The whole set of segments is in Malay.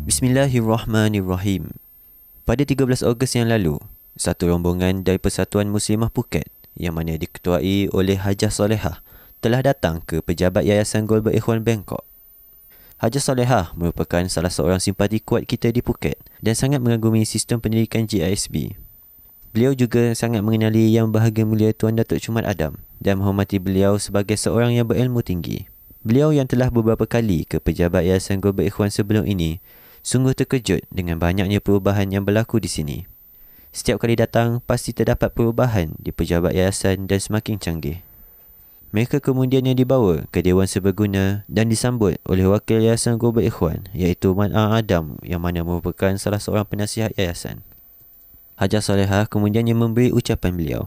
Bismillahirrahmanirrahim. Pada 13 Ogos yang lalu, satu rombongan dari Persatuan Muslimah Phuket yang mana diketuai oleh Hajah Solehah telah datang ke pejabat Yayasan Goldberg Ikhwan Bangkok. Hajah Solehah merupakan salah seorang simpati kuat kita di Phuket dan sangat mengagumi sistem pendidikan GISB. Beliau juga sangat mengenali Yang Bahagia Mulia Tuan Datuk Cumat Adam dan menghormati beliau sebagai seorang yang berilmu tinggi. Beliau yang telah beberapa kali ke pejabat Yayasan Goldberg Ikhwan sebelum ini sungguh terkejut dengan banyaknya perubahan yang berlaku di sini. Setiap kali datang, pasti terdapat perubahan di pejabat yayasan dan semakin canggih. Mereka kemudian yang dibawa ke Dewan Seberguna dan disambut oleh wakil Yayasan Global Ikhwan iaitu Man A. Adam yang mana merupakan salah seorang penasihat yayasan. Hajar Salehah kemudian yang memberi ucapan beliau.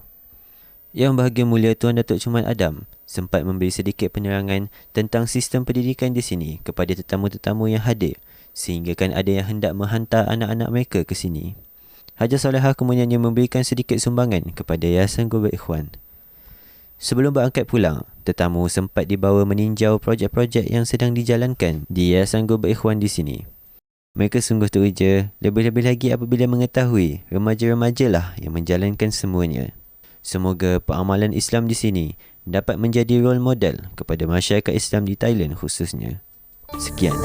Yang bahagia mulia Tuan Datuk Cuman Adam sempat memberi sedikit penerangan tentang sistem pendidikan di sini kepada tetamu-tetamu yang hadir sehingga kan ada yang hendak menghantar anak-anak mereka ke sini. Hajar Salehah kemudian memberikan sedikit sumbangan kepada Yayasan Global Ikhwan. Sebelum berangkat pulang, tetamu sempat dibawa meninjau projek-projek yang sedang dijalankan di Yayasan Global Ikhwan di sini. Mereka sungguh teruja, lebih-lebih lagi apabila mengetahui remaja-remaja lah yang menjalankan semuanya. Semoga peramalan Islam di sini dapat menjadi role model kepada masyarakat Islam di Thailand khususnya. Sekian.